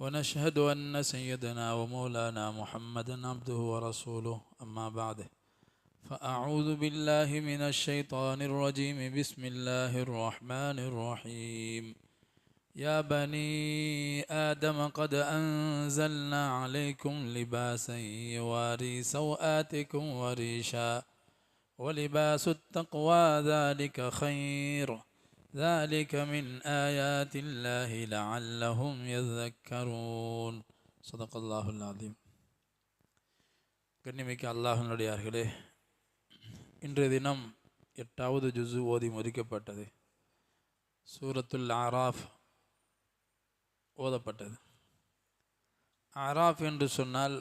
ونشهد أن سيدنا ومولانا محمدا عبده ورسوله. أما بعد فأعوذ بالله من الشيطان الرجيم. بسم الله الرحمن الرحيم. يا بني آدم قد أنزلنا عليكم لباسا يواري سوآتكم وريشا ولباس التقوى ذلك خير. ذلك من آيات الله لعلهم يذكرون صدق الله العظيم கண்ணிமிக்க அல்லாஹனுடையார்களே இன்றைய தினம் எட்டாவது ஜுசு ஓதி முடிக்கப்பட்டது சூரத்துல் ஆராஃப் ஓதப்பட்டது ஆராஃப் என்று சொன்னால்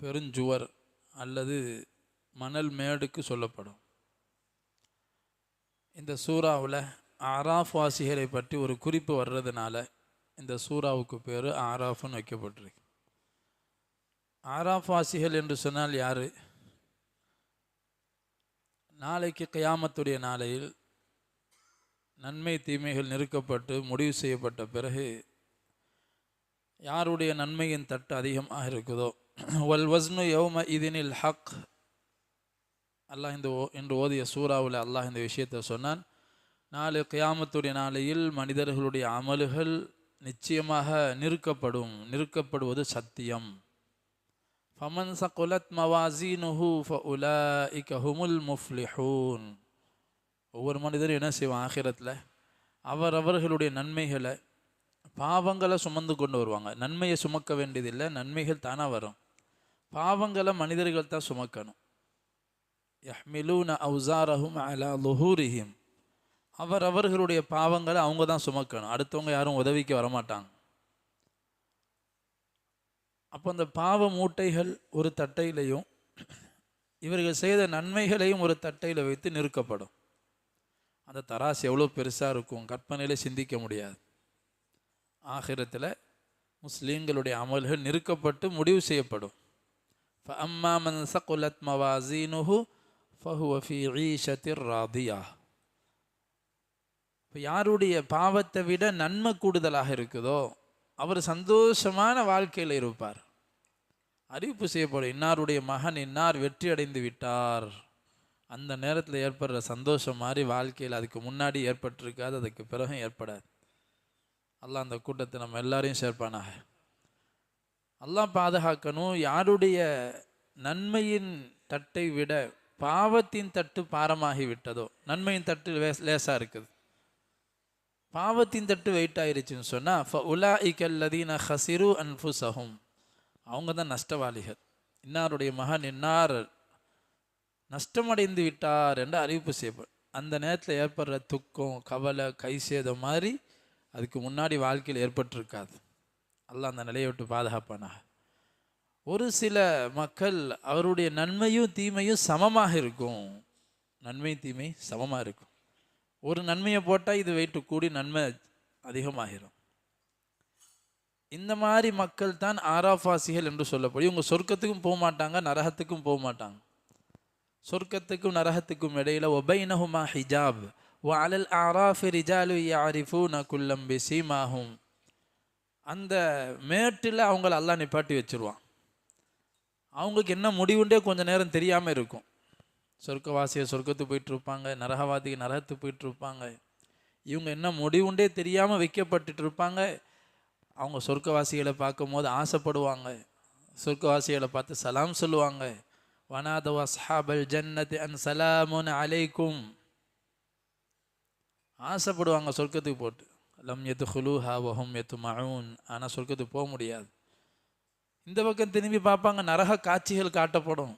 பெருஞ்சுவர் அல்லது மணல் மேடுக்கு சொல்லப்படும் இந்த சூறாவில் ஆராஃப் வாசிகளை பற்றி ஒரு குறிப்பு வர்றதுனால இந்த சூறாவுக்கு பேர் ஆராஃப்னு வைக்கப்பட்டிருக்கு. ஆராஃப் வாசிகள் என்று சொன்னால் யார்? நாளைக்கு கயாமத்துடைய நாளையில் நன்மை தீமைகள் நெருக்கப்பட்டு முடிவு செய்யப்பட்ட பிறகு யாருடைய நன்மையின் தட்டு அதிகமாக இருக்குதோ? வல் வஸ்னு யௌம இதனில் ஹக் அல்லாஹ் இந்த ஓ என்று ஓதிய சூறாவில் அல்லாஹ் இந்த விஷயத்தை சொன்னான். நாலு கியாமத்துடைய நாளையில் மனிதர்களுடைய அமல்கள் நிச்சயமாக நிறுக்கப்படும். நிறுக்கப்படுவது சத்தியம். ஃபமன் சகுலத் மவாசினுஹு ஃபஉலாஇக ஹுமுல் முஃப்லிஹூன். ஒவ்வொரு மனிதரும் என்ன செய்வான் ஆகிரத்தில்? அவரவர்களுடைய நன்மைகளை பாவங்களை சுமந்து கொண்டு வருவாங்க. நன்மையை சுமக்க வேண்டியதில்லை நன்மைகள் தானாக வரும். பாவங்களை மனிதர்கள் தான் சுமக்கணும். யஹ்மிலூன அவுசாரஹும் அலா லுஹூரிஹிம் அவர் அவர்களுடைய பாவங்களை அவங்க தான் சுமக்கணும். அடுத்தவங்க யாரும் உதவிக்கு வரமாட்டாங்க. அப்போ அந்த பாவ மூட்டைகள் ஒரு தட்டையிலையும் இவர்கள் செய்த நன்மைகளையும் ஒரு தட்டையில் வைத்து நிறுக்கப்படும் அந்த தராசு எவ்வளோ பெருசாக இருக்கும் கற்பனையில் சிந்திக்க முடியாது. ஆகிரத்தில் முஸ்லீம்களுடைய அமல்கள் நிறுக்கப்பட்டு முடிவு செய்யப்படும். அம்மா மன் சகுலத் மவாசீனுஹு ஃபஹுவ ஃபி ஈஷத்திர் ராதியா இப்போ யாருடைய பாவத்தை விட நன்மை கூடுதலாக இருக்குதோ அவர் சந்தோஷமான வாழ்க்கையில் இருப்பார். அறிவிப்பு செய்யப்படும் இன்னாருடைய மகன் இன்னார் வெற்றி அடைந்து விட்டார். அந்த நேரத்தில் ஏற்படுற சந்தோஷம் மாதிரி வாழ்க்கையில் அதுக்கு முன்னாடி ஏற்பட்டிருக்காது அதுக்கு பிறகும் ஏற்படாது. அல்லாஹ் அந்த கூட்டத்தை நம்ம எல்லாரையும் சேர்ப்பானாக அல்லாஹ் பாதுகாக்கணும் யாருடைய நன்மையின் தட்டை விட பாவத்தின் தட்டு பாரமாகி விட்டதோ நன்மையின் தட்டு லே லேசாக இருக்குது. பாவத்தின் தட்டு வெயிட் ஆயிருச்சுன்னு சொன்னால் ஃப உலா இக்கல்லதீன ஹசிரு அன்புசகும் அவங்க தான் நஷ்டவாளிகள். இன்னாருடைய மகன் இன்னார் நஷ்டமடைந்து விட்டார் என்று அறிவிப்பு செய்யப்படும் அந்த நேரத்தில் ஏற்படுற துக்கம் கவலை கை சேதம் மாதிரி அதுக்கு முன்னாடி வாழ்க்கையில் ஏற்பட்டிருக்காது. அல்ல அந்த நிலையை விட்டு பாதுகாப்பானாக. ஒரு சில மக்கள் அவருடைய நன்மையும் தீமையும் சமமாக இருக்கும். நன்மை தீமை சமமாக இருக்கும். ஒரு நன்மையை போட்டால் இது வெயிட்டு கூடி நன்மை அதிகமாகிரும். இந்த மாதிரி மக்கள் தான் ஆராஃபாசிகள் என்று சொல்லப்படும். இவங்க சொர்க்கத்துக்கும் போக மாட்டாங்க நரகத்துக்கும் போக மாட்டாங்க. சொர்க்கத்துக்கும் நரகத்துக்கும் இடையில ஒபைனஹுமா ஹிஜாப். வாலல் ஆராஃபி ரிஜாலு ந குல்லம் பிசீமாஹும். அந்த மேட்டில் அவங்கள அல்லாஹ் நிப்பாட்டி வச்சிருவான். அவங்களுக்கு என்ன முடிவுண்டே கொஞ்ச நேரம் தெரியாமல் இருக்கும். சொர்க்கவாசியை சொர்க்கத்துக்கு போயிட்டு இருப்பாங்க நரகவாதிக்கு நரகத்துக்கு போயிட்டு இருப்பாங்க இவங்க என்ன முடிவுண்டே தெரியாமல் வைக்கப்பட்டுட்டு இருப்பாங்க அவங்க சொர்க்கவாசிகளை பார்க்கும்போது ஆசைப்படுவாங்க. சொர்க்கவாசிகளை பார்த்து சலாம் சொல்லுவாங்க. வனாதவா சஹாபல் ஜன்னத் அன் சலாமுன் அலைக்கும். ஆசைப்படுவாங்க சொர்க்கத்துக்கு போட்டு. லம் எத்து ஹுலூஹா வஹும் எத்து மவுன் ஆனால் சொர்க்கத்துக்கு போக முடியாது. இந்த பக்கம் திரும்பி பார்ப்பாங்க நரக காட்சிகள் காட்டப்படும்.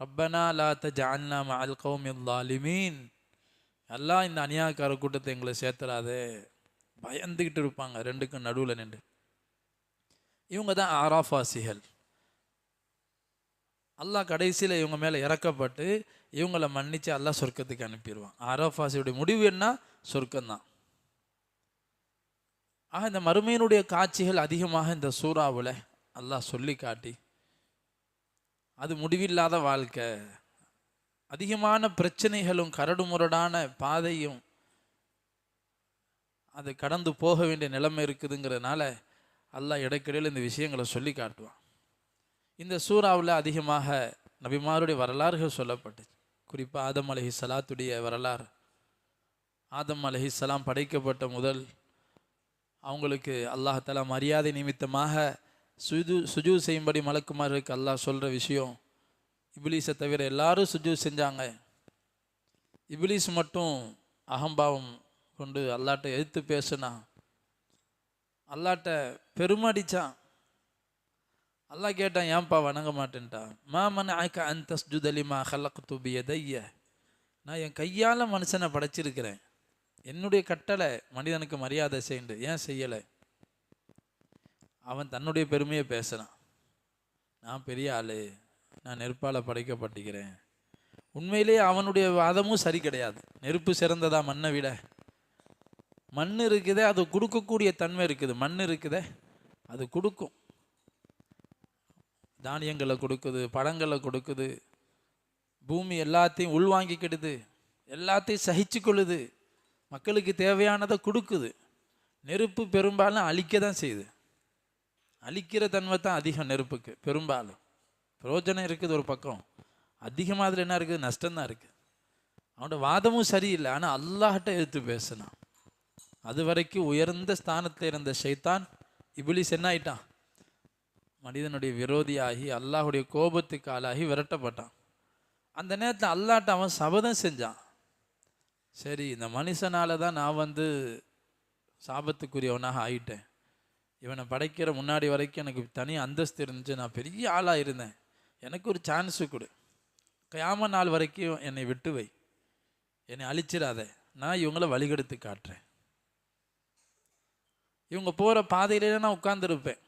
ரப்பனா லாத்த தஜஅல்னா மஅல் கௌம் லாலிமீன் எல்லாம் இந்த அநியாயக்கார கூட்டத்தை எங்களை சேர்த்துறாதே. பயந்துக்கிட்டு இருப்பாங்க ரெண்டுக்கும் நடுவில் நின்று. இவங்க தான் ஆராஃபாசிகள். அல்லாஹ் கடைசியில் இவங்க மேலே இறக்கப்பட்டு இவங்கள மன்னித்து அல்லாஹ் சொர்க்கத்துக்கு அனுப்பிடுவான். ஆராஃபாசியுடைய முடிவு என்ன? சொர்க்கம்தான். ஆக இந்த மறுமையினுடைய காட்சிகள் அதிகமாக இந்த சூறாவில் அல்லாஹ் சொல்லி காட்டி. அது முடிவில்லாத வாழ்க்கை. அதிகமான பிரச்சனைகளும் கரடுமுரடான பாதையும் அது கடந்து போக வேண்டிய நிலைமை இருக்குதுங்கிறதுனால அல்லாஹ் இடைக்கிடையில் இந்த விஷயங்களை சொல்லி காட்டுவான். இந்த சூறாவில் அதிகமாக நபிமாருடைய வரலாறுகள் சொல்லப்பட்டுச்சு. குறிப்பாக ஆதம் அலஹி சலாத்துடைய வரலாறு. ஆதம் அலஹி சலாம் படைக்கப்பட்ட முதல் அவங்களுக்கு அல்லாஹலா மரியாதை நிமித்தமாக சுஜு சுஜு செய்யும்படி மலக்குமாருக்கு அல்லாஹ் சொல்கிற விஷயம். இபிலீஸை தவிர எல்லாரும் சுஜு செஞ்சாங்க. இபிலீஸ் மட்டும் அகம்பாவம் கொண்டு அல்லாட்ட எழுத்து பேசுனா அல்லாட்ட பெருமடிச்சான். அல்லாஹ் கேட்டான் ஏன்பா வணங்க மாட்டேன்ட்டான் மா மன ஆக்க அந்த ஜுதலிமா ஹலக் துபிய தைய நான் என் கையால் மனுஷனை படைச்சிருக்கிறேன். என்னுடைய கட்டளை மனிதனுக்கு மரியாதை செய்யுண்டு ஏன் செய்யலை? அவன் தன்னுடைய பெருமையை பேசுகிறான் நான் பெரிய ஆள் நான் நெருப்பால் படைக்கப்பட்டிருக்கிறேன். உண்மையிலேயே அவனுடைய வாதமும் சரி கிடையாது. நெருப்பு சிறந்ததா மண்ணை விட. மண் இருக்குதே அது கொடுக்கக்கூடிய தன்மை இருக்குது. மண் இருக்குதே அது கொடுக்கும். தானியங்களை கொடுக்குது பழங்களை கொடுக்குது. பூமி எல்லாத்தையும் உள்வாங்கிக்கிடுது எல்லாத்தையும் சகிச்சு கொள்ளுது. மக்களுக்கு தேவையானதை கொடுக்குது. நெருப்பு பெரும்பாலும் அழிக்க தான் செய்யுது. அழிக்கிற தன்மை தான் அதிகம் நெருப்புக்கு பெரும்பாலும். பிரயோஜனம் இருக்குது ஒரு பக்கம். அதிகமாக அதில் என்ன இருக்குது? நஷ்டம்தான் இருக்குது அவனோட வாதமும் சரியில்லை. ஆனால் அல்லாஹ்ட்ட எடுத்து பேசினான். அது வரைக்கும் உயர்ந்த ஸ்தானத்தில் இருந்த ஷைத்தான் இபிலிஸ் என்ன ஆயிட்டான்? மனிதனுடைய விரோதியாகி அல்லாஹுடைய கோபத்துக்கு ஆளாகி விரட்டப்பட்டான். அந்த நேரத்தில் அல்லாட்ட அவன் சபதம் செஞ்சான். சரி இந்த மனுஷனால தான் நான் வந்து சாபத்துக்குரியவனாக ஆயிட்டேன். இவனை படைக்கிற முன்னாடி வரைக்கும் எனக்கு தனி அந்தஸ்து இருந்துச்சு. நான் பெரிய ஆளாக இருந்தேன். எனக்கு ஒரு சான்ஸு கொடு. கயாம நாள் வரைக்கும் என்னை விட்டு வை. என்னை அழிச்சிடாத. நான் இவங்கள வழிகெடுத்து காட்டுறேன். இவங்க போகிற பாதையிலே நான் உட்காந்துருப்பேன்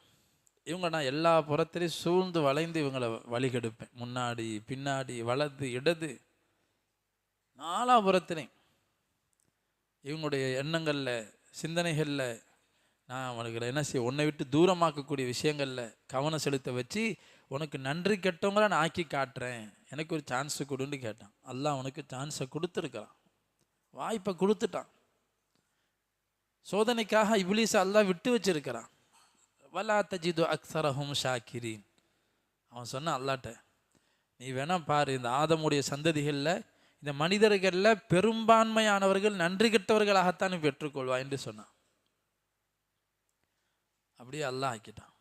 இவங்க நான் எல்லா புறத்திலையும் சூழ்ந்து வளைந்து இவங்களை வழிகெடுப்பேன். முன்னாடி பின்னாடி வலது இடது. நாலாபுரத்திலையும் இவங்களுடைய எண்ணங்களில் சிந்தனைகளில் நான் அவனுக்கு என்ன செய்ய உன்னை விட்டு தூரமாக்கக்கூடிய விஷயங்களில் கவனம் செலுத்த வச்சு உனக்கு நன்றி கெட்டவங்கள நான் ஆக்கி காட்டுறேன். எனக்கு ஒரு சான்ஸு கொடுன்னு கேட்டான். அல்லாஹ் உனக்கு சான்ஸை கொடுத்துருக்கான் வாய்ப்பை கொடுத்துட்டான். சோதனைக்காக இப்லீஸ் அல்லாஹ் விட்டு வச்சிருக்கிறான். வலா தஜிது அக்ஸரஹும் ஷாக்கிரீன். அவன் சொன்னான் அல்லாட்ட நீ வேணா பாரு இந்த ஆதமுடைய சந்ததிகளில் இந்த மனிதர்களில் பெரும்பான்மையானவர்கள் நன்றி கெட்டவர்களாகத்தான் பெற்றுக்கொள்வா என்று சொன்னான். அப்படியே அல்லாஹ் ஆக்கிட்டான்.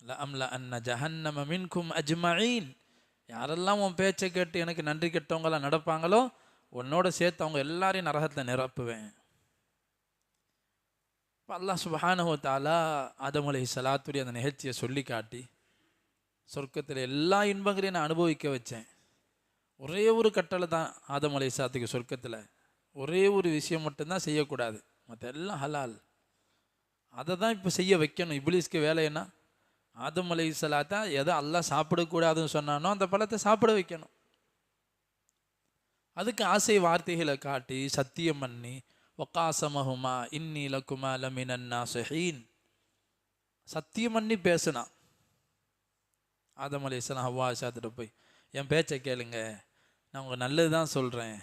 ல அம்ல அன்ன ஜஹன்னம மின்கும் அஜ்மஈன் யாரெல்லாம் உன் பேச்சை கேட்டு எனக்கு நன்றி கெட்டவங்களாம் நடப்பாங்களோ உன்னோட சேர்த்து அவங்க எல்லாரையும் நரகத்தில் நிரப்புவேன். இப்போ அல்லாஹ் சுபஹானஹு தாலா ஆதமலை சலாத்துடைய அந்த நிகழ்ச்சியை சொல்லி காட்டி சொர்க்கத்தில் எல்லா இன்பங்களையும் நான் அனுபவிக்க வச்சேன். ஒரே ஒரு கட்டளை தான் ஆதமலை சாத்துக்கு சொர்க்கத்தில். ஒரே ஒரு விஷயம் மட்டும்தான் செய்யக்கூடாது. மற்ற எல்லாம் ஹலால். அதை தான் இப்போ செய்ய வைக்கணும். இப்லீஸ்க்கு வேலை என்ன ஆதம் அலை சலாத்தா எதை அல்லா சாப்பிடக்கூடாதுன்னு சொன்னானோ அந்த பழத்தை சாப்பிட வைக்கணும். அதுக்கு ஆசை வார்த்தைகளை காட்டி சத்தியம் பண்ணி ஒக்காசமஹுமா இன்னி லக்குமா லமினன்னா சஹீன் சத்தியம் பண்ணி பேசுனா. ஆதம் அலி இஸ்லாம் ஹவ்வா சாத்துட்டு போய் என் பேச்சை கேளுங்க. நான் உங்கள் நல்லது தான் சொல்கிறேன்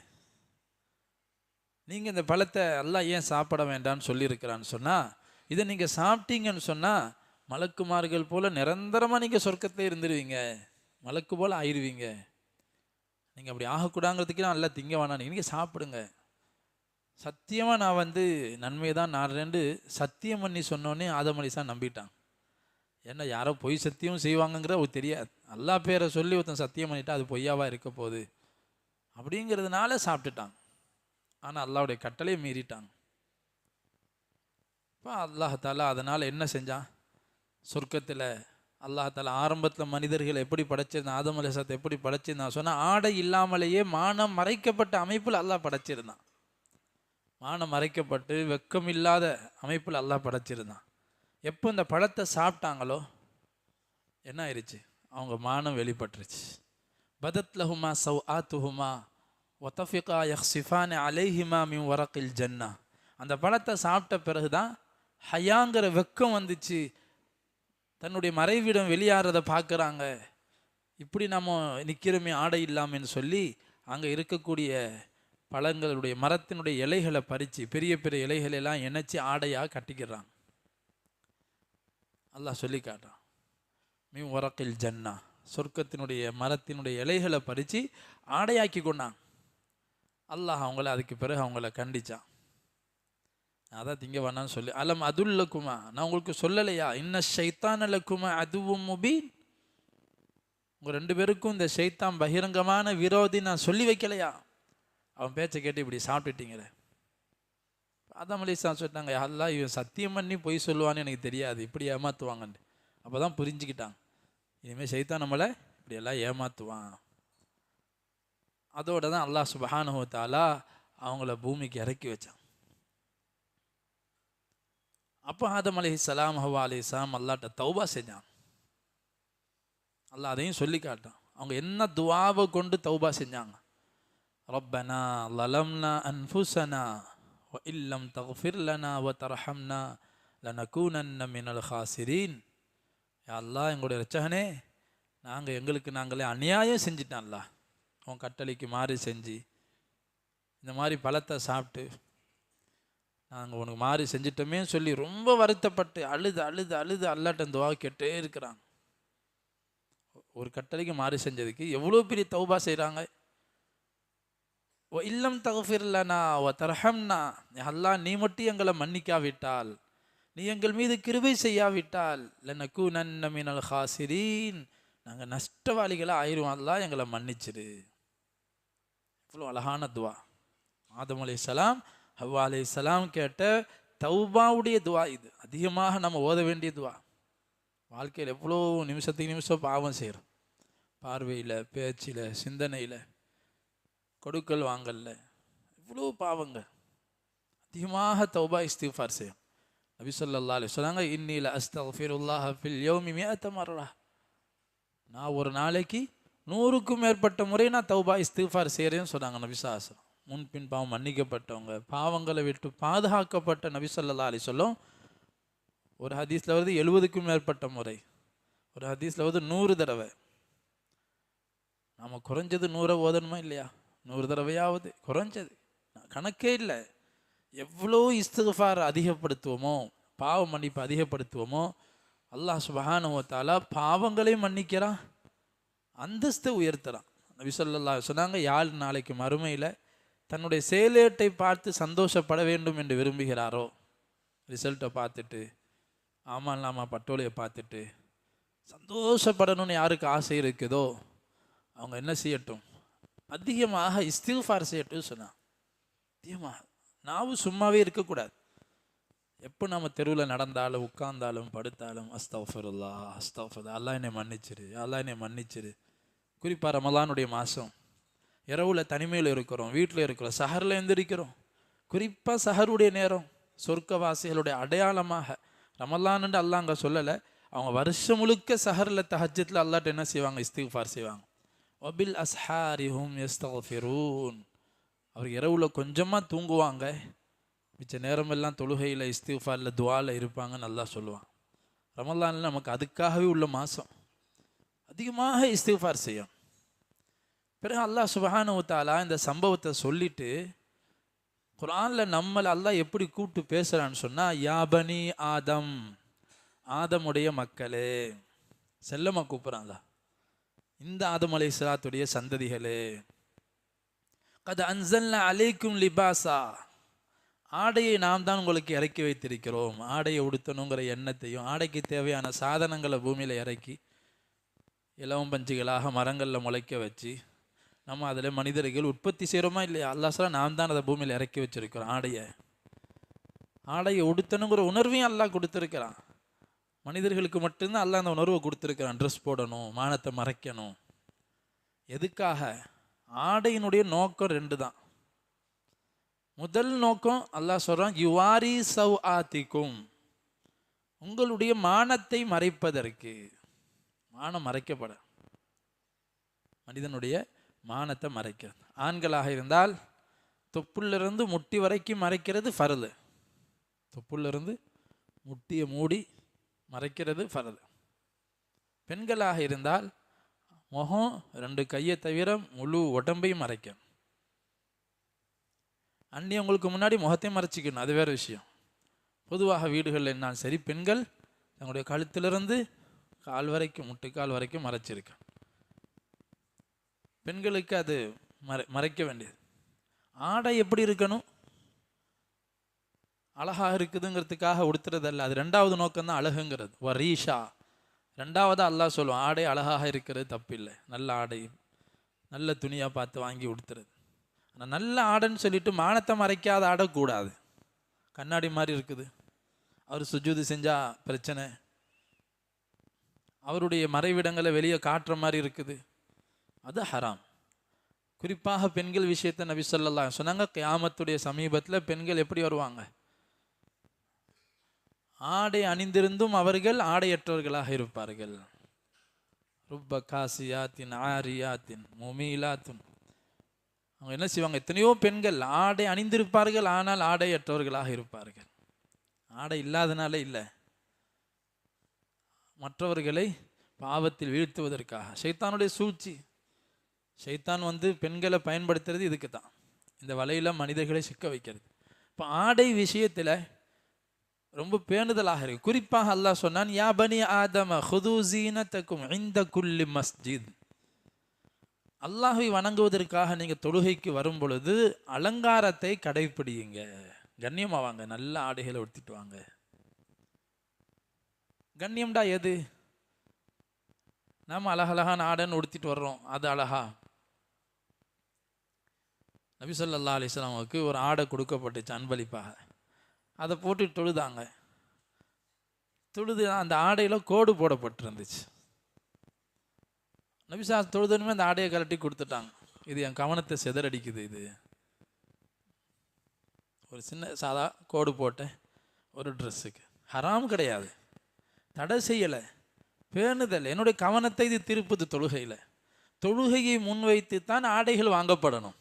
நீங்கள் இந்த பழத்தை எல்லாம் ஏன் சாப்பிட வேண்டாம்னு சொல்லியிருக்கிறான்னு சொன்னால் இதை நீங்கள் சாப்பிட்டீங்கன்னு சொன்னால் மலக்குமார்கள் போல் நிரந்தரமாக நீங்கள் சொர்க்கத்திலே இருந்துருவீங்க. மலக்கு போல் ஆயிடுவீங்க நீங்கள் அப்படி ஆகக்கூடாங்கிறதுக்கு நான் நல்லா திங்க வேணாம். நீங்கள் சாப்பிடுங்க. சத்தியமாக நான் வந்து நன்மை தான் நான் ரெண்டு சத்தியம் பண்ணி சொன்னோன்னே ஆதமலிசா நம்பிட்டான். ஏன்னா யாரோ பொய் சத்தியம் செய்வாங்கங்கிற ஒரு தெரியாது. எல்லா பேரை சொல்லி ஒருத்தன் சத்தியம் பண்ணிட்டா அது பொய்யாவாக இருக்க போகுது. அப்படிங்கிறதுனால சாப்பிட்டுட்டான். ஆனால் அல்லாவுடைய கட்டளையை மீறிட்டான். இப்போ அல்லாஹாலா அதனால் என்ன செஞ்சான்? சொர்க்கத்தில் அல்லாஹாலா ஆரம்பத்தில் மனிதர்கள் எப்படி படைச்சிருந்தான் ஆதம் அலிசாத்தை எப்படி படைச்சிருந்தான் சொன்னால் ஆடை இல்லாமலேயே மானம் மறைக்கப்பட்ட அமைப்பில் அல்லாஹ் படைச்சிருந்தான். மானம் மறைக்கப்பட்டு வெக்கம் இல்லாத அமைப்பில் அல்லாஹ் படைச்சிருந்தான். எப்போ இந்த பழத்தை சாப்பிட்டாங்களோ என்ன ஆயிடுச்சு அவங்க மானம் வெளிப்பட்டுருச்சு. பதத் லஹுமா சவ் ஆத்துஹுமா ஒத்தஃபிகா யஹ்சிஃபான் அலைஹிமா மிம் வரக்கில் ஜன்னா. அந்த பழத்தை சாப்பிட்ட பிறகு தான் ஹயாங்கிற வெக்கம் வந்துச்சு. தன்னுடைய மறைவிடம் வெளியாறதை பார்க்குறாங்க. இப்படி நம்ம நிற்கிறோமே ஆடை இல்லாமன்னு சொல்லி அங்கே இருக்கக்கூடிய பழங்களுடைய மரத்தினுடைய இலைகளை பறித்து பெரிய பெரிய இலைகளெல்லாம் இணைச்சி ஆடையாக கட்டிக்கிறாங்க. அல்லாஹ் சொல்லி காட்டுறான். மீ உரக்கில் ஜன்னா சொர்க்கத்தினுடைய மரத்தினுடைய இலைகளை பறித்து ஆடையாக்கி கொண்டான். அல்லாஹ் அவங்கள அதுக்கு பிறகு அவங்கள கண்டிச்சான். அதான் திங்க வேணான்னு சொல்லி. அலம் அதுல்லக்குமா நான் உங்களுக்கு சொல்லலையா? இன்ன ஷைத்தான் லக்குமா அதுவும் முபீன்? உங்கள் ரெண்டு பேருக்கும் இந்த ஷைத்தான் பகிரங்கமான விரோதி நான் சொல்லி வைக்கலையா? அவன் பேச்சை கேட்டு இப்படி சாப்பிட்டுட்டீங்களே. ஆதம் அலிஸ்லாம் சொல்லிட்டாங்க எல்லாம் இவன் சத்தியம் பண்ணி பொய் சொல்லுவான்னு எனக்கு தெரியாது. இப்படி ஏமாத்துவாங்கன்னு. அப்போ தான் புரிஞ்சுக்கிட்டான். இனிமேல் சைத்தான் நம்மளை இப்படியெல்லாம் ஏமாத்துவான். அதோட தான் அல்லாஹ் சுபஹானுவத்தாலா அவங்கள பூமிக்கு இறக்கி வச்சான். அப்போ ஆதம் அலி சலாம் ஹவா அலி சலாம் அல்லாட்ட தௌபா செஞ்சான். அல்லா அதையும் சொல்லி காட்டான் அவங்க என்ன துவாவை கொண்டு தௌபா செஞ்சாங்க? ரப்பனா லலம்னா அன்ஃபுசனா வ இல்லம் தகுஃபிர்லனா லனா வ தர்ஹம்னா லனகூனன்ன மினல் ஹாசிரீன். எல்லாம் எங்களுடைய ரச்சகனே நாங்கள் எங்களுக்கு நாங்களே அநியாயம் செஞ்சிட்டான்ல உன் கட்டளைக்கு மாறி செஞ்சு இந்த மாதிரி பழத்தை சாப்பிட்டு நாங்கள் உனக்கு மாறி செஞ்சிட்டோமே சொல்லி ரொம்ப வருத்தப்பட்டு அழுது அழுது அழுது அல்லாட்ட துவா கேட்டே இருக்கிறாங்க. ஒரு கட்டளைக்கு மாறி செஞ்சதுக்கு எவ்வளோ பெரிய தௌபா செய்கிறாங்க ஓ இல்லம் தகஃபிர்லனா ஓ தரஹம்னா அல்லா நீ மட்டும் எங்களை மன்னிக்காவிட்டால் நீ எங்கள் மீது கிருபை செய்யாவிட்டால் லனக்கு நன்னமினல் ஹாசிரீன். நாங்கள் நஷ்டவாளிகளாக ஆயிரும் அல்லா எங்களை மன்னிச்சிரு. இவ்வளோ அழகான துவா. ஆதம் அலி சலாம் ஹவ்வா அலை சலாம் கேட்ட தௌபாவுடைய துவா இது. அதிகமாக நம்ம ஓத வேண்டிய துவா. வாழ்க்கையில் எவ்வளோ நிமிஷத்துக்கு நிமிஷம் பாவம் செய்கிறோம். பார்வையில் பேச்சில் சிந்தனையில் கொடுக்கல் வாங்கல்ல. இவ்வளோ பாவங்க அதிகமாக தௌபா இஸ்திஃபார் செய்யும் நபி சொல்லா அலி சொன்னாங்க இன்னில அஸ்தஃபிருல்லாஹ் ஃபில் யோமிமே மியத்த மர்ரா. நான் ஒரு நாளைக்கு நூறுக்கும் மேற்பட்ட முறை நான் தௌபா இஸ்திஃபார் செய்கிறேன்னு சொன்னாங்க நபிசாசனம் முன்பின் பாவம் மன்னிக்கப்பட்டவங்க. பாவங்களை விட்டு பாதுகாக்கப்பட்ட நபிசல்லா அலி சொல்லும் ஒரு ஹதீஸில் வருது எழுபதுக்கும் மேற்பட்ட முறை. ஒரு ஹதீஸில் வந்து நூறு தடவை. நாம் குறைஞ்சது நூறை ஓதணுமா இல்லையா? நூறு தடவையாவது குறைஞ்சது. கணக்கே இல்லை. எவ்வளோ இஸ்திஃபார் அதிகப்படுத்துவோமோ பாவ மன்னிப்பு அதிகப்படுத்துவோமோ அல்லாஹ் சுபஹானுவத்தாலா பாவங்களையும் மன்னிக்கிறான். அந்தஸ்தை உயர்த்துறான். நபி சொன்னாங்க யாழ் நாளைக்கு மறுமையில் தன்னுடைய செயலேட்டை பார்த்து சந்தோஷப்பட வேண்டும் என்று விரும்புகிறாரோ? ரிசல்ட்டை பார்த்துட்டு ஆமாம் இல்லாமல் பட்டோலையை பார்த்துட்டு சந்தோஷப்படணும்னு யாருக்கு ஆசை இருக்குதோ அவங்க என்ன செய்யட்டும்? அதிகமாக இஸ்திஃபார் செய்யட்டும் சொன்னான். அதிகமாக நாவும் சும்மாவே இருக்கக்கூடாது. எப்போ நம்ம தெருவில் நடந்தாலும் உட்கார்ந்தாலும் படுத்தாலும் அஸ்தஃபருல்லா அஸ்தஃபர் அல்லா என்னை மன்னிச்சிரு அல்லா என்னை மன்னிச்சிரு. குறிப்பாக ரமலானுடைய மாதம் இரவில் தனிமையில் இருக்கிறோம் வீட்டில் இருக்கிறோம் சஹரில் எந்திரிக்கிறோம். குறிப்பாக சஹருடைய நேரம் சொர்க்கவாசிகளுடைய அடையாளமாக. ரமல்லான்னு அல்லா அங்கே சொல்லலை. அவங்க வருஷம் முழுக்க சஹரில் தஹஜத்தில் அல்லாட்ட என்ன செய்வாங்க? இஸ்திஃபார் செய்வாங்க. ஒபில் அஸ்ஹாரிஹும் எஸ்தஃபிரூன் அவர் இரவில் கொஞ்சமாக தூங்குவாங்க. மிச்ச நேரமெல்லாம் தொழுகையில் இஸ்திஃபாரில் துவாவில் இருப்பாங்க நல்லா சொல்லுவாங்க ரமலானில் நமக்கு அதுக்காகவே உள்ள மாதம் அதிகமாக இஸ்திஃபார் செய்யும். பிறகு அல்லாஹ் சுபஹானுவத்தாலா இந்த சம்பவத்தை சொல்லிட்டு குரானில் நம்மளை அல்லாஹ் எப்படி கூப்பிட்டு பேசுகிறான்னு சொன்னால் யாபனி ஆதம் ஆதமுடைய மக்களே செல்லமாக கூப்பிட்றாங்களா இந்த ஆதம் அலை இஸ்லாத்துடைய சந்ததிகளே கது அன்சல்ல அலைக்கும் லிபாசா ஆடையை நாம் தான் உங்களுக்கு இறக்கி வைத்திருக்கிறோம். ஆடையை உடுத்தணுங்கிற எண்ணத்தையும் ஆடைக்கு தேவையான சாதனங்களை பூமியில் இறக்கி இலவம் பஞ்சுகளாக மரங்களில் முளைக்க வச்சு நம்ம அதில் மனிதர்கள் உற்பத்தி செய்கிறோமா இல்லையா? அல்லா சொல்ல நாம் தான் அதை பூமியில் இறக்கி வச்சிருக்கிறோம் ஆடையை. ஆடையை உடுத்தணுங்கிற உணர்வையும் அல்லாஹ் கொடுத்துருக்கிறான். மனிதர்களுக்கு மட்டும்தான் அல்லாஹ் அந்த உணர்வை கொடுத்துருக்கிறான். ட்ரெஸ் போடணும் மானத்தை மறைக்கணும். எதுக்காக? ஆடையினுடைய நோக்கம் ரெண்டு தான் முதல் நோக்கம் அல்லாஹ் சொல்கிறான் யுவாரி சவ் ஆத்திக்கும் உங்களுடைய மானத்தை மறைப்பதற்கு. மானம் மறைக்கப்பட மனிதனுடைய மானத்தை மறைக்கிறது. ஆண்களாக இருந்தால் தொப்புள்ளிருந்து முட்டி வரைக்கும் மறைக்கிறது ஃபரது தொப்புள்ளிருந்து முட்டியை மூடி மறைக்கிறது ஃபரது பெண்களாக இருந்தால் முகம் ரெண்டு கையை தவிர முழு உடம்பையும் மறைக்கணும் அண்ணி உங்களுக்கு முன்னாடி முகத்தையும் மறைச்சிக்கணும் அது வேற விஷயம். பொதுவாக வீடுகளில் என்ன சரி பெண்கள் தங்களுடைய கழுத்திலிருந்து கால் வரைக்கும் முட்டுக்கால் வரைக்கும் மறைச்சிருக்கேன் பெண்களுக்கு அது மறை மறைக்க வேண்டியது. ஆடை எப்படி இருக்கணும்? அழகாக இருக்குதுங்கிறதுக்காக உடுத்துறதல்ல. அது ரெண்டாவது நோக்கம் தான் அழகுங்கிறது வரீஷா ரெண்டாவது அல்லாஹ் சொல்லுவான் ஆடை அழகாக இருக்கிறது தப்பில்லை. நல்ல ஆடை நல்ல துணியாக பார்த்து வாங்கி உடுத்துறது. ஆனால் நல்ல ஆடைன்னு சொல்லிட்டு மானத்தை மறைக்காத ஆடை கூடாது. கண்ணாடி மாதிரி இருக்குது. அவர் சுஜூதி செஞ்சால் பிரச்சனை. அவருடைய மறைவிடங்களை வெளியே காட்டுற மாதிரி இருக்குது. அது ஹராம். குறிப்பாக பெண்கள் விஷயத்தை நபி சொல்லலாம் சொன்னாங்க கியாமத்துடைய சமீபத்தில் பெண்கள் எப்படி வருவாங்க? ஆடை அணிந்திருந்தும் அவர்கள் ஆடையற்றவர்களாக இருப்பார்கள். ருப்ப காசியாத்தின் ஆரியாத்தின் முமீலாத்தின். அவங்க என்ன செய்வாங்க? எத்தனையோ பெண்கள் ஆடை அணிந்திருப்பார்கள் ஆனால் ஆடையற்றவர்களாக இருப்பார்கள். ஆடை இல்லாதனால இல்லை. மற்றவர்களை பாவத்தில் வீழ்த்துவதற்காக. ஷைத்தானுடைய சூழ்ச்சி ஷைத்தான் வந்து பெண்களை பயன்படுத்துறது இதுக்கு தான் இந்த வலையில் மனிதர்களை சிக்க வைக்கிறது. இப்போ ஆடை விஷயத்தில் ரொம்ப பேணுதலாக இருக்கு. குறிப்பாக அல்லாஹ் சொன்னான் யா பனி ஆதம ஹுது இந்த குல்லி மஸ்ஜித். அல்லாஹை வணங்குவதற்காக நீங்கள் தொழுகைக்கு வரும் பொழுது அலங்காரத்தை கடைப்பிடியுங்க. கண்ணியமா வாங்க நல்ல ஆடைகளை உடுத்திட்டு வாங்க. கண்ணியம்டா எது? நாம் அழகழகான ஆடைன்னு உடுத்திட்டு வர்றோம். அது அழகா? நபிசல்லா அலிஸ்லாமுக்கு ஒரு ஆடை கொடுக்கப்பட்டுச்சு அன்பளிப்பாக. அதை போட்டு தொழுதாங்க. தொழுது அந்த ஆடையில் கோடு போடப்பட்டிருந்துச்சு. நபிசா தொழுதனுமே அந்த ஆடையை கலட்டி கொடுத்துட்டாங்க. இது என் கவனத்தை சிதறடிக்குது இது. ஒரு சின்ன சாதா கோடு போட்டேன். ஒரு ட்ரெஸ்ஸுக்கு. ஹராம் கிடையாது. தடை செய்யலை. பேணுதல். என்னுடைய கவனத்தை இது திருப்புது தொழுகையில். தொழுகையை முன்வைத்து தான் ஆடைகள் வாங்கப்படணும்.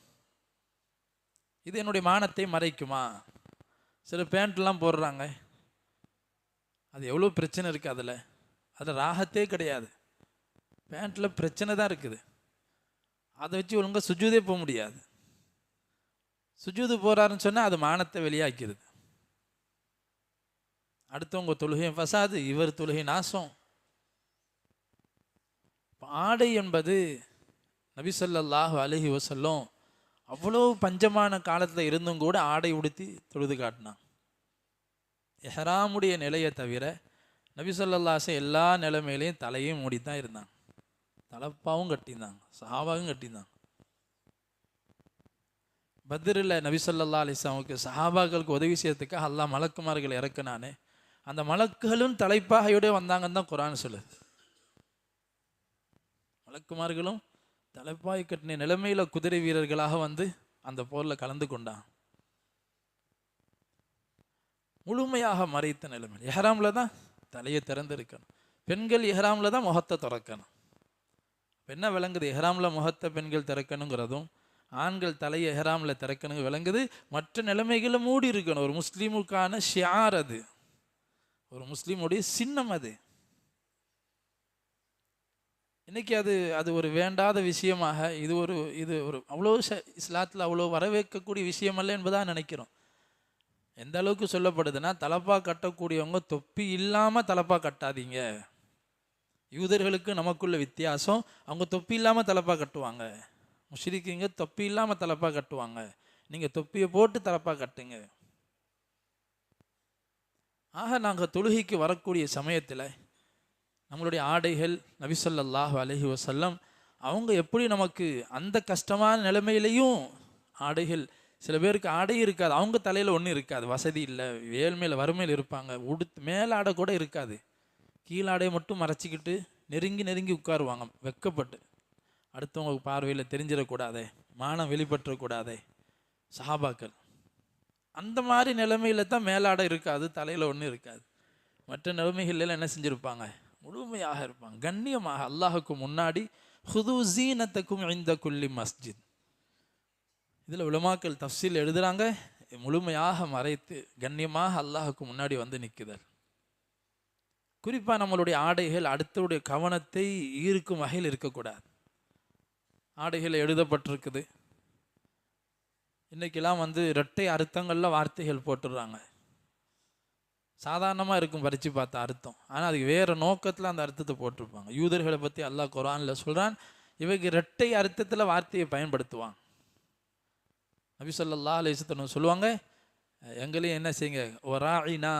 இது என்னுடைய மானத்தை மறைக்குமா? சில பேண்ட்லாம் போடுறாங்க. அது எவ்வளோ பிரச்சனை இருக்குது அதில். அதில் ராகத்தே கிடையாது. பேண்ட்டில் பிரச்சனை தான் இருக்குது. அதை வச்சு ஒழுங்காக சுஜூதே போக முடியாது. சுஜூது போகிறாருன்னு சொன்னால் அது மானத்தை வெளியாக்கிடுது அடுத்தவங்க தொழுகையும் ஃபசாது இவர் தொழுகை நாசம். ஆடை என்பது நபிசல்லாஹு அலஹி வசல்லம் அவ்வளோ பஞ்சமான காலத்தில் இருந்தும் கூட ஆடை உடுத்தி தொழுது காட்டினான். எஹராமுடைய நிலையை தவிர நபிசல்லாசம் எல்லா நிலைமையிலையும் தலையும் மூடி தான் இருந்தாங்க தலப்பாவும் கட்டியிருந்தாங்க சஹாபாவும் கட்டியிருந்தாங்க பத்ரில் நபிசல்லா அலிஸ்லாமுக்கு சஹாபாக்களுக்கு உதவி செய்யறதுக்காக அல்லா மலக்குமார்கள் இறக்குனானே. அந்த மலக்குகளும் தலைப்பாகையோடய வந்தாங்கன்னு தான் குரான் சொல்லுது. மலக்குமார்களும் தலைப்பாய் கட்டின நிலைமையில குதிரை வீரர்களாக வந்து அந்த போரில் கலந்து கொண்டான் முழுமையாக மறைத்த நிலைமை. எஹராமில் தான் தலையை திறந்திருக்கணும். பெண்கள் எஹராமில் தான் முகத்தை திறக்கணும். என்ன விளங்குது? எஹராமில் முகத்தை பெண்கள் திறக்கணுங்கிறதும் ஆண்கள் தலையை எஹராமில் திறக்கணுங்க விளங்குது. மற்ற நிலைமைகளை மூடி இருக்கணும் ஒரு முஸ்லீமுக்கான ஷியார் அது. ஒரு முஸ்லீமுடைய சின்னம் அது. இன்றைக்கி அது அது ஒரு வேண்டாத விஷயமாக இது ஒரு இது ஒரு அவ்வளோ இஸ்லாத்தில் அவ்வளோ வரவேற்கக்கூடிய விஷயம் அல்ல என்பதாக நினைக்கிறோம். எந்த அளவுக்கு சொல்லப்படுதுன்னா தலப்பா கட்டக்கூடியவங்க தொப்பி இல்லாமல் தலப்பா கட்டாதீங்க. யூதர்களுக்கு நமக்குள்ள வித்தியாசம் அவங்க தொப்பி இல்லாமல் தலப்பா கட்டுவாங்க. முஷிரிக்கிங்க தொப்பி இல்லாமல் தலப்பா கட்டுவாங்க. நீங்கள் தொப்பியை போட்டு தலப்பா கட்டுங்க. ஆக நாங்கள் தொழுகைக்கு வரக்கூடிய சமயத்தில் நம்மளுடைய ஆடைகள் நபிசல்லாஹ் அலஹி வசல்லம் அவங்க எப்படி நமக்கு அந்த கஷ்டமான நிலைமையிலையும் ஆடைகள் சில பேருக்கு ஆடை இருக்காது அவங்க தலையில் ஒன்றும் இருக்காது வசதி இல்லை ஏழ்மையில் வறுமையில் இருப்பாங்க உடுத்து மேலாடை கூட இருக்காது. கீழாடையை மட்டும் மறைச்சிக்கிட்டு நெருங்கி நெருங்கி உட்காருவாங்க வெக்கப்பட்டு. அடுத்தவங்க பார்வையில் தெரிஞ்சிடக்கூடாதே மானம் வெளிப்பற்றக்கூடாதே சஹாபாக்கள். அந்த மாதிரி நிலைமையில் தான் மேலாடை இருக்காது தலையில் ஒன்றும் இருக்காது. மற்ற நிலைமைகள்லாம் என்ன செஞ்சுருப்பாங்க? முழுமையாக இருப்பாங்க. கண்ணியமாக அல்லாஹுக்கு முன்னாடி ஹுது ஜீனத்துக்கும் இந்த குல்லி மஸ்ஜித். இதில் உலமாக்கள் தஃசீல் எழுதுறாங்க. முழுமையாக மறைத்து கண்ணியமாக அல்லாஹுக்கு முன்னாடி வந்து நிற்குதல் குறிப்பாக நம்மளுடைய ஆடைகள் அடுத்தவுடைய கவனத்தை ஈர்க்கும் வகையில் இருக்கக்கூடாது. ஆடைகள் எழுதப்பட்டிருக்குது. இன்றைக்கெல்லாம் வந்து இரட்டை அர்த்தங்களில் வார்த்தைகள் போட்டுடுறாங்க. சாதாரணமாக இருக்கும் பறித்து பார்த்த அர்த்தம். ஆனால் அதுக்கு வேறு நோக்கத்தில் அந்த அர்த்தத்தை போட்டிருப்பாங்க. யூதர்களை பற்றி அல்லாஹ் குரானில் சொல்கிறான் இவைக்கு இரட்டை அர்த்தத்தில் வார்த்தையை பயன்படுத்துவாங்க நபி சொல்லல்லா அலிசத்தனும் சொல்லுவாங்க எங்களையும் என்ன செய்யுங்க ஒராயினா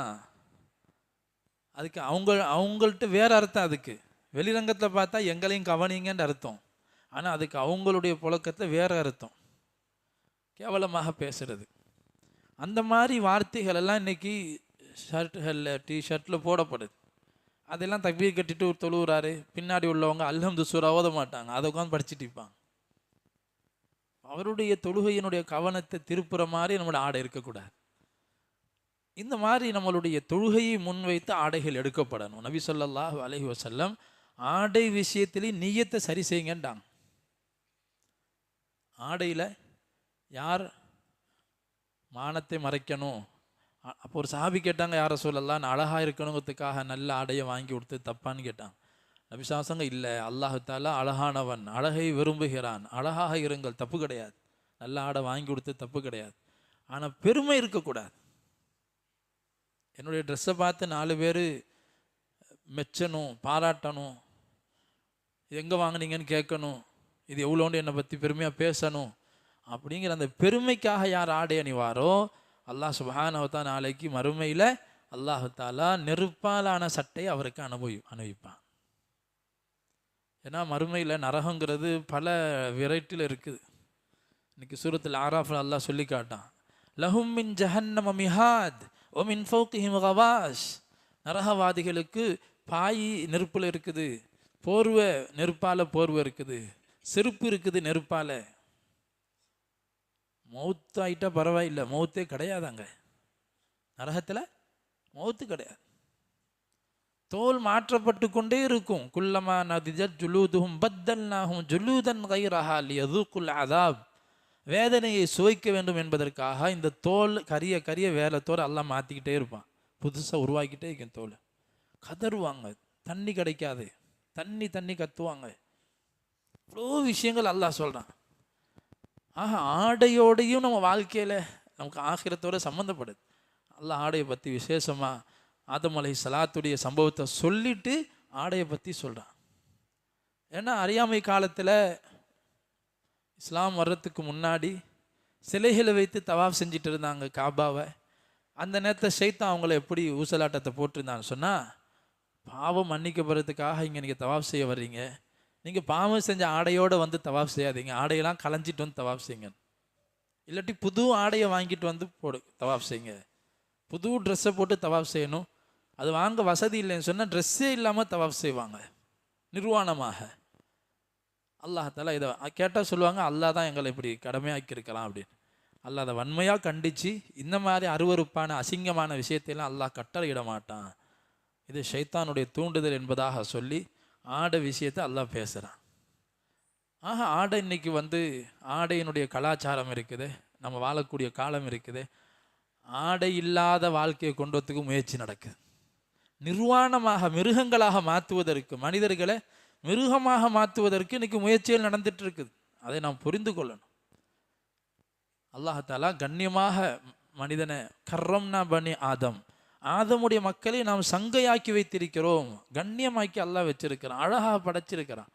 அதுக்கு அவங்க அவங்கள்ட்ட வேறு அர்த்தம் அதுக்கு. வெளிரங்கத்தில் பார்த்தா எங்களையும் கவனிங்கன்ற அர்த்தம். ஆனால் அதுக்கு அவங்களுடைய புழக்கத்தில் வேறு அர்த்தம். கேவலமாக பேசுறது. அந்த மாதிரி வார்த்தைகள் எல்லாம் இன்னைக்கு ஷர்ட்டுகளில் டிஷர்ட்டில் போடப்படுது. அதெல்லாம் தக்பீர் கட்டிட்டு ஒரு தொழுவுறாரு. பின்னாடி உள்ளவங்க அல்ஹம்து சூரா ஓத மாட்டாங்க. அதை உட்காந்து படிச்சுட்டு இருப்பாங்க. அவருடைய தொழுகையினுடைய கவனத்தை திருப்புற மாதிரி நம்மளோட ஆடை இருக்கக்கூடாது. இந்த மாதிரி நம்மளுடைய தொழுகையை முன்வைத்து ஆடைகள் எடுக்கப்படணும். நபி ஸல்லல்லாஹு அலஹி வசல்லம் ஆடை விஷயத்திலேயும் நீயத்தை சரி செய்யுங்கன்றாங்க ஆடையில் யார் மானத்தை மறைக்கணும்? அப்போ ஒரு சாபி கேட்டாங்க யாரை சொல்லலாம் நான் அழகாக இருக்கணுங்கிறதுக்காக நல்ல ஆடையை வாங்கி கொடுத்து தப்பான்னு கேட்டான். நபிசாசங்க இல்லை அல்லாஹு தாலா அழகானவன் அழகை விரும்புகிறான். அழகாக இருங்கள் தப்பு கிடையாது. நல்ல ஆடை வாங்கி கொடுத்து தப்பு கிடையாது. ஆனால் பெருமை இருக்கக்கூடாது. என்னுடைய ட்ரெஸ்ஸை பார்த்து நாலு பேர் மெச்சணும் பாராட்டணும். இது எங்கே வாங்குனீங்கன்னு கேட்கணும். இது எவ்வளோண்டு என்னை பற்றி பெருமையாக பேசணும்? அப்படிங்கிற அந்த பெருமைக்காக யார் ஆடை அணிவாரோ அல்லாஹ் சுபஹானவத்தா நாளைக்கு மறுமையில் அல்லாஹாலா நெருப்பாலான சட்டை அவருக்கு அனுபவி அனுபவிப்பான். ஏன்னா மறுமையில் நரகங்கிறது பல வெரைட்டியில் இருக்குது. இன்னைக்கு சூரத்தில் ஆராஃபில் அல்லாஹ் சொல்லி காட்டான். லஹும் மின் ஜஹன்னம மிஹாத் ஓ மின் ஃபோக்கிஹிம் கவாஷ். நரகவாதிகளுக்கு பாய் நெருப்பில் இருக்குது போர்வை நெருப்பால் போர்வை இருக்குது செருப்பு இருக்குது நெருப்பால். மௌத்தாயிட்டா பரவாயில்லை. மௌத்தே கிடையாது அங்கே நரகத்தில் மௌத்து கிடையாது. தோல் மாற்றப்பட்டு கொண்டே இருக்கும். குல்லமா நதிஜத் ஜுலூதுகும் பத்தல்னாகும் ஜுலூதன் கைரஹா லியதுகுல் அதாப். வேதனையை சுவைக்க வேண்டும் என்பதற்காக இந்த தோல் கரிய கரிய வேலை தோல் எல்லாம் மாற்றிக்கிட்டே இருப்பான். புதுசாக உருவாக்கிட்டே இருக்கும் தோல். கதறுவாங்க தண்ணி கிடைக்காது. தண்ணி தண்ணி கத்துவாங்க. இவ்வளோ விஷயங்கள் அல்லாஹ் சொல்கிறான் ஆக ஆடையோடையும் நம்ம வாழ்க்கையில் நமக்கு ஆகிரத்தோடு சம்மந்தப்படுது அல்லாஹ் ஆடையை பற்றி விசேஷமாக ஆதம் அலை சலாத்துடைய சம்பவத்தை சொல்லிட்டு ஆடையை பற்றி சொல்கிறான் ஏன்னா அறியாமை காலத்தில் இஸ்லாம் வர்றதுக்கு முன்னாடி சிலைகளை வைத்து தவாப் செஞ்சுட்டு இருந்தாங்க காபாவை. அந்த நேரத்தில் சைத்தான் அவங்கள எப்படி ஊசலாட்டத்தை போட்டிருந்தான்னு சொன்னால் பாவம் மன்னிக்கப்படுறதுக்காக இங்கே நீங்கள் தவாப் செய்ய வர்றீங்க. நீங்கள் பாவம் செஞ்ச ஆடையோடு வந்து தவாப் செய்யாதீங்க. ஆடையெல்லாம் களைஞ்சிட்டு வந்து தவாப் செய்யுங்க. இல்லாட்டி புது ஆடையை வாங்கிட்டு வந்து போடு தவாப் செய்யுங்க. புது ட்ரெஸ்ஸை போட்டு தவாப் செய்யணும். அது வாங்க வசதி இல்லைன்னு சொன்னால் ட்ரெஸ்ஸே இல்லாமல் தவாப் செய்வாங்க. நிர்வாணமாக. அல்லாஹ் இதை கேட்டால் சொல்லுவாங்க அல்லாஹ் தான் எங்களை இப்படி கடமையாக்கியிருக்கலாம் அப்படின்னு. அல்லாஹ் அதை வன்மையாக கண்டித்து இந்த மாதிரி அருவருப்பான அசிங்கமான விஷயத்தையெல்லாம் அல்லாஹ் கட்டளையிட மாட்டான். இது ஷைத்தானுடைய தூண்டுதல் என்பதாக சொல்லி ஆடை விஷயத்தை அல்லாஹ் பேசுகிறான் ஆக ஆடை இன்னைக்கு வந்து ஆடையினுடைய கலாச்சாரம் இருக்குது நம்ம வாழக்கூடிய காலம் இருக்குது. ஆடை இல்லாத வாழ்க்கையை கொண்டு வரத்துக்கு முயற்சி நடக்குது. நிர்வாணமாக மிருகங்களாக மாற்றுவதற்கு மனிதர்களை மிருகமாக மாற்றுவதற்கு இன்னைக்கு முயற்சிகள் நடந்துட்டு இருக்குது. அதை நாம் புரிந்து கொள்ளணும். அல்லாஹாலா கண்ணியமாக மனிதனை கர்ரம்னா பனி ஆதம். ஆதமுடைய மக்களை நாம் சங்கையாக்கி வைத்திருக்கிறோம். கண்ணியமாக்கி அல்லாஹ் வச்சிருக்கிறான். அழகாக படைச்சிருக்கிறான்.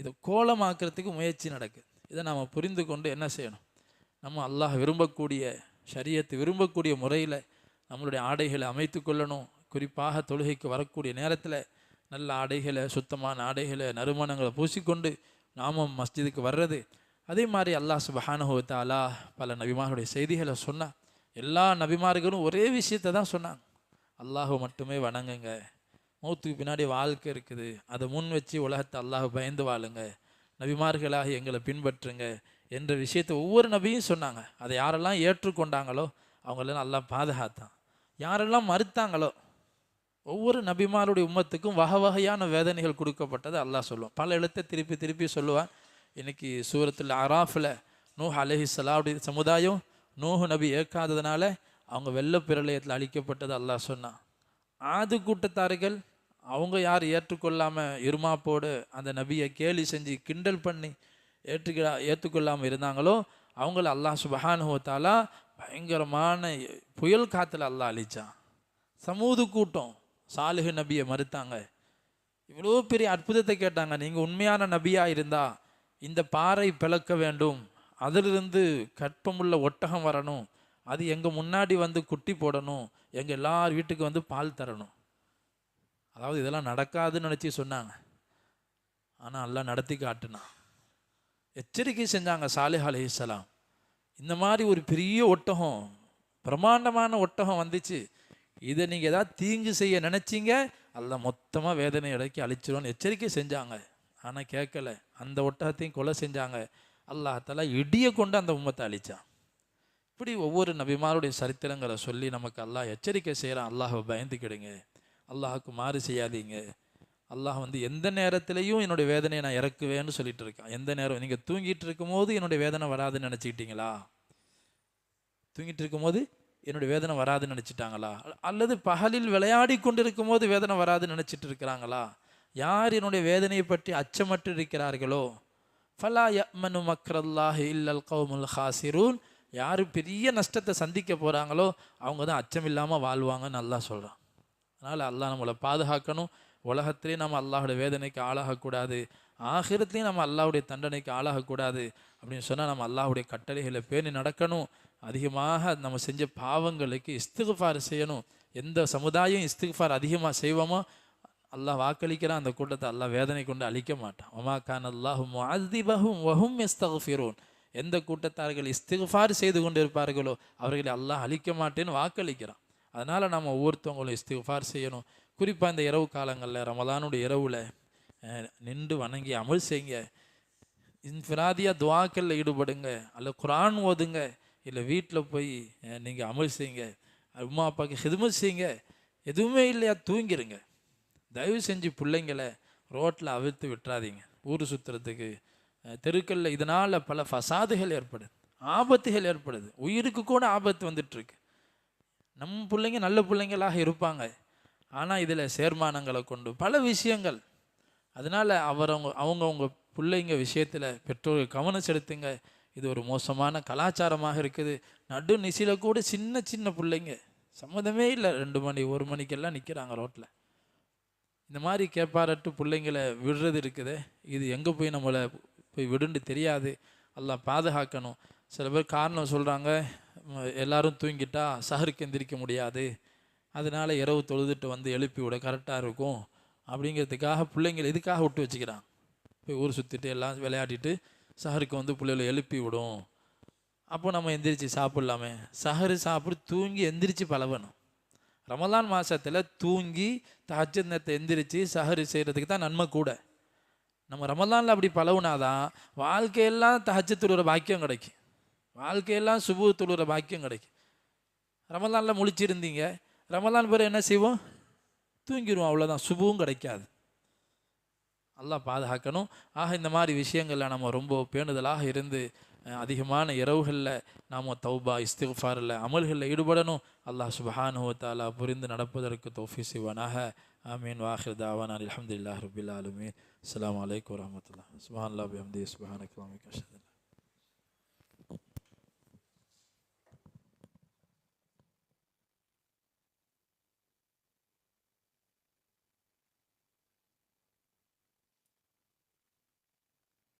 இதை கோலமாக்குறதுக்கு முயற்சி நடக்குது. இதை நாம் புரிந்து கொண்டு என்ன செய்யணும்? நம்ம அல்லாஹ் விரும்பக்கூடிய சரியத்தை விரும்பக்கூடிய முறையில் நம்மளுடைய ஆடைகளை அமைத்து கொள்ளணும். குறிப்பாக தொழுகைக்கு வரக்கூடிய நேரத்தில் நல்ல ஆடைகளை சுத்தமான ஆடைகளை நறுமணங்களை பூசிக்கொண்டு நாமும் மஸ்ஜிதுக்கு வர்றது. அதே மாதிரி அல்லாஹ் சுபஹானஹு பல நபிமார்களுடைய செய்திகளை சொன்னால் எல்லா நபிமார்களும் ஒரே விஷயத்தை தான் சொன்னாங்க. அல்லாஹை மட்டுமே வணங்குங்க. மௌத்துக்கு பின்னாடி வாழ்க்கை இருக்குது. அதை முன் வச்சு உலகத்தை அல்லாஹ் பயந்து வாழுங்க. நபிமார்களாக எங்களை பின்பற்றுங்க என்ற விஷயத்தை ஒவ்வொரு நபியும் சொன்னாங்க. அதை யாரெல்லாம் ஏற்றுக்கொண்டாங்களோ அவங்களெல்லாம் நல்லா பாதுகாத்தான். யாரெல்லாம் மறுத்தாங்களோ ஒவ்வொரு நபிமாருடைய உம்மத்துக்கும் வகை வகையான வேதனைகள் கொடுக்கப்பட்டது அல்லாஹ் சொல்லுவான். பல எழுத்தை திருப்பி திருப்பி சொல்லுவான். இன்னைக்கு சூரத்தில் அராஃபில் நூஹ் அலஹிஸ்லாவுடைய சமுதாயம் நூஹு நபி ஏற்காததுனால அவங்க வெள்ள பிரளயத்தில் அழிக்கப்பட்டது அல்லாஹ் சொன்னான். ஆது கூட்டத்தார்கள் அவங்க யார் ஏற்றுக்கொள்ளாமல் இருமாப்போடு அந்த நபியை கேலி செஞ்சு கிண்டல் பண்ணி ஏற்றுக்க ஏற்றுக்கொள்ளாமல் இருந்தாங்களோ அவங்கள அல்லாஹ் சுபஹானுவத்தாலா பயங்கரமான புயல் காற்றுல அல்லாஹ் அழிச்சான். சமூது கூட்டம் சாலிஹு நபியை மறுத்தாங்க. இவ்வளோ பெரிய அற்புதத்தை கேட்டாங்க. நீங்கள் உண்மையான நபியாக இருந்தா இந்த பாறை பிளக்க வேண்டும். அதிலிருந்து கற்பமுள்ள ஒட்டகம் வரணும். அது எங்கள் முன்னாடி வந்து குட்டி போடணும் எங்கள் எல்லார் வீட்டுக்கு வந்து பால் தரணும். அதாவது இதெல்லாம் நடக்காதுன்னு நினச்சி சொன்னாங்க. ஆனால் எல்லாம் நடத்தி காட்டுனான். எச்சரிக்கை செஞ்சாங்க சாலிஹ் அலைஹிஸ்ஸலாம் இந்த மாதிரி ஒரு பெரிய ஒட்டகம் பிரம்மாண்டமான ஒட்டகம் வந்துச்சு. இதை நீங்கள் ஏதாவது தீங்கு செய்ய நினச்சிங்க அல்ல மொத்தமாக வேதனை இடைக்கி அழிச்சிரும்னு எச்சரிக்கை செஞ்சாங்க. ஆனால் கேட்கல. அந்த ஒட்டகத்தையும் கொலை செஞ்சாங்க. அல்லாஹால இடியை கொண்டு அந்த உம்மத்தை அழிச்சான். இப்படி ஒவ்வொரு நபிமாருடைய சரித்திரங்களை சொல்லி நமக்கு அல்லாஹ் எச்சரிக்கை செய்கிறான் அல்லாஹை பயந்துக்கிடுங்க. அல்லாஹுக்கு மாறு செய்யாதீங்க. அல்லாஹ் வந்து எந்த நேரத்திலையும் என்னுடைய வேதனையை நான் இறக்குவேன்னு சொல்லிட்டு இருக்கான். எந்த நேரம் நீங்கள் தூங்கிட்டு இருக்கும்போது என்னுடைய வேதனை வராதுன்னு நினச்சிக்கிட்டீங்களா? தூங்கிட்டு இருக்கும்போது என்னுடைய வேதனை வராதுன்னு நினச்சிட்டாங்களா? அல்லது பகலில் விளையாடி கொண்டிருக்கும் போது வேதனை வராதுன்னு நினச்சிட்டு இருக்கிறாங்களா? யார் என்னுடைய வேதனையை பற்றி அச்சமற்று இருக்கிறார்களோ? ஃபலா யமனு மக்ரல்லாஹ் இல்லல் கௌமுல் ஹாசிரூன். யார் பெரிய நஷ்டத்தை சந்திக்க போகிறாங்களோ அவங்க தான் அச்சமில்லாமல் வாழ்வாங்கன்னு நல்லா சொல்கிறான் அதனால் அல்லாஹ் நம்மளை பாதுகாக்கணும். உலகத்திலே நம்ம அல்லாஹோட வேதனைக்கு ஆளாகக்கூடாது. ஆகிரத்துலேயும் நம்ம அல்லாஹுடைய தண்டனைக்கு ஆளாகக்கூடாது. அப்படின்னு சொன்னால் நம்ம அல்லாஹுடைய கட்டளைகளை பேணி நடக்கணும். அதிகமாக நம்ம செஞ்ச பாவங்களுக்கு இஸ்திகுஃபார் செய்யணும். எந்த சமுதாயம் இஸ்திகுஃபார் அதிகமாக செய்வோமோ அல்லாஹ் வாக்களிக்கிறான். அந்த கூட்டத்தை அல்லாஹ் வேதனை கொண்டு அழிக்க மாட்டான். ஒமா கான் அல்லாஹும் முஅதிபஹும் வஹும் இஸ்தகுஃபிரூன் எந்த கூட்டத்தார்கள் இஸ்திஃபார் செய்து கொண்டு இருப்பார்களோ அவர்களை அல்லாஹ் அழிக்க மாட்டேன்னு வாக்களிக்கிறான். அதனால் நம்ம ஒவ்வொருத்தவங்களும் இஸ்திஃபார் செய்யணும். குறிப்பாக இந்த இரவு காலங்களில் ரமலானுடைய இரவில் நின்று வணங்கி அமல் செய்யுங்க. இன்ஃபிராதியாக துவாக்களில் ஈடுபடுங்க. அல்ல குரான் ஓதுங்க. இல்லை வீட்டில் போய் நீங்கள் அமல் செய்யுங்க. அம்மா அப்பாவுக்கு ஹிதுமத் செய்யுங்க. எதுவுமே இல்லையா தூங்கிருங்க. தயவு செஞ்சு பிள்ளைங்களை ரோட்டில் அவிழ்த்து விட்டுறாதீங்க. ஊர் சுற்றுறதுக்கு தெருக்களில் இதனால் பல ஃபசாதுகள் ஏற்படுது ஆபத்துகள் ஏற்படுது. உயிருக்கு கூட ஆபத்து வந்துட்டுருக்கு. நம் பிள்ளைங்க நல்ல பிள்ளைங்களாக இருப்பாங்க. ஆனால் இதில் சேர்மானங்களை கொண்டு பல விஷயங்கள். அதனால் அவரவங்க அவங்கவுங்க பிள்ளைங்க விஷயத்தில் பெற்றோர்கள் கவனம் செலுத்துங்க. இது ஒரு மோசமான கலாச்சாரமாக இருக்குது. நடு நிசையில் கூட சின்ன சின்ன பிள்ளைங்க சம்மந்தமே இல்லை. ரெண்டு மணி ஒரு மணிக்கெல்லாம் நிற்கிறாங்க ரோட்டில் இந்த மாதிரி கேப்பாரட்டு பிள்ளைங்களை விடுறது இருக்குது. இது எங்கே போய் நம்மளை போய் விடுன்னு தெரியாது. எல்லாம் பாதுகாக்கணும். சில பேர் காரணம் சொல்கிறாங்க எல்லாரும் தூங்கிட்டா சஹருக்கு எந்திரிக்க முடியாது. அதனால் இரவு தொழுதுட்டு வந்து எழுப்பி விட கரெக்டாக இருக்கும். அப்படிங்கிறதுக்காக பிள்ளைங்களை இதுக்காக விட்டு வச்சுக்கிறான். போய் ஊர் சுற்றிட்டு எல்லாம் விளையாடிட்டு சஹருக்கு வந்து பிள்ளைகளை எழுப்பி விடும். அப்போ நம்ம எந்திரிச்சு சாப்பிட்லாமே. சஹரு சாப்பிட்டு தூங்கி எந்திரிச்சு பழகணும். ரமலான் மாதத்தில் தூங்கி தஹஜத் நேரத்தை எந்திரிச்சு சஹரு செய்கிறதுக்கு தான் நன்மை கூட. நம்ம ரமலானில் அப்படி பழகுனாதான் வாழ்க்கையெல்லாம் தஹஜ் தொழுகிற பாக்கியம் கிடைக்கும். வாழ்க்கையெல்லாம் சுபு தொழுகிற பாக்கியம் கிடைக்கும். ரமலானில் முழிச்சிருந்தீங்க. ரமலான் பிறகு என்ன செய்வோம்? தூங்கிடுவோம். அவ்வளோதான் சுபுவும் கிடைக்காது. நல்லா பாதுகாக்கணும். ஆக இந்த மாதிரி விஷயங்களில் நம்ம ரொம்ப பேணுதலாக இருந்து அதிகமான இரவுகளில் நாம் தௌபா இஸ்திஃபாரில் அமல்களில் ஈடுபடணும். அல்லாஹ் சுபஹானுவத்தாலா புரிந்து நடப்பதற்கு தோஃபி சிவனாக ஆமீன். வாஹிர் தாவான் அலமதுல்லா ரபில் ஆலுமீன். Selamun Aleyküm ve Rahmetullah. Subhanallah bihamdihi subhanak ve